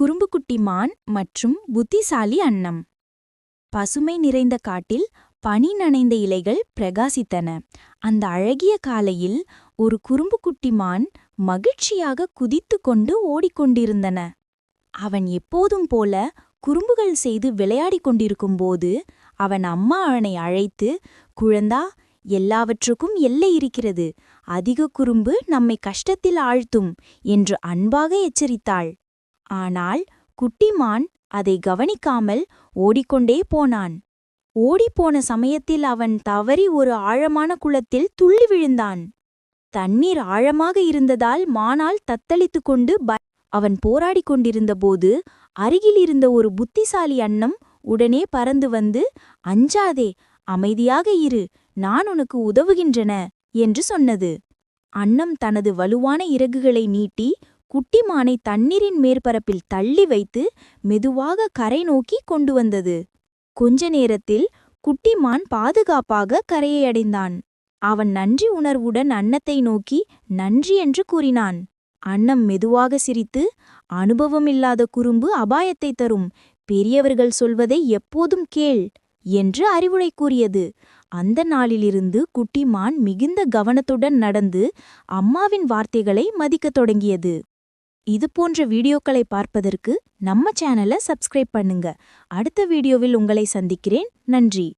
குறும்புக்குட்டி மான் மற்றும் புத்திசாலி அன்னம். பசுமை நிறைந்த காட்டில் பனி நனைந்த இலைகள் பிரகாசித்தன. அந்த அழகிய காலையில் ஒரு குறும்புக்குட்டி மான் மகிழ்ச்சியாக குதித்து கொண்டு ஓடிக்கொண்டிருந்தன அவன் எப்போதும் போல குறும்புகள் செய்து விளையாடிக் கொண்டிருக்கும்போது அவன் அம்மா அவனை அழைத்து குழந்தா எல்லாவற்றுக்கும் எல்லை இருக்கிறது. அதிக குறும்பு நம்மை கஷ்டத்தில் ஆழ்த்தும் என்று அன்பாக எச்சரித்தாள். ஆனால் குட்டிமான் அதை கவனிக்காமல் ஓடிக்கொண்டே போனான். ஓடிப்போன சமயத்தில் அவன் தவறி ஒரு ஆழமான குளத்தில் துள்ளி விழுந்தான். தண்ணீர் ஆழமாக இருந்ததால் மானால் தத்தளித்துக் கொண்டு ப- அவன் போராடிக் கொண்டிருந்தபோது அருகில் இருந்த ஒரு புத்திசாலி அன்னம் உடனே பறந்து வந்து அஞ்சாதே அமைதியாக இரு நான் உனக்கு உதவுகின்றன என்று சொன்னது. அன்னம் தனது வலுவான இறகுகளை நீட்டி குட்டிமானை தண்ணீரின் மேற்பரப்பில் தள்ளி வைத்து மெதுவாக கரை நோக்கி கொண்டு வந்தது. கொஞ்ச நேரத்தில் குட்டிமான் பாதுகாப்பாக கரையை அடைந்தான். அவன் நன்றி உணர்வுடன் அன்னத்தை நோக்கி நன்றி என்று கூறினான். அன்னம் மெதுவாக சிரித்து அனுபவமில்லாத குறும்பு அபாயத்தை தரும். பெரியவர்கள் சொல்வதை எப்போதும் கேள் என்று அறிவுரை கூறியது. அந்த நாளிலிருந்து குட்டிமான் மிகுந்த கவனத்துடன் நடந்து அம்மாவின் வார்த்தைகளை மதிக்கத் தொடங்கியது. இது போன்ற வீடியோக்களை பார்ப்பதற்கு நம்ம சேனலை சப்ஸ்கிரைப் பண்ணுங்க. அடுத்த வீடியோவில் உங்களை சந்திக்கிறேன். நன்றி.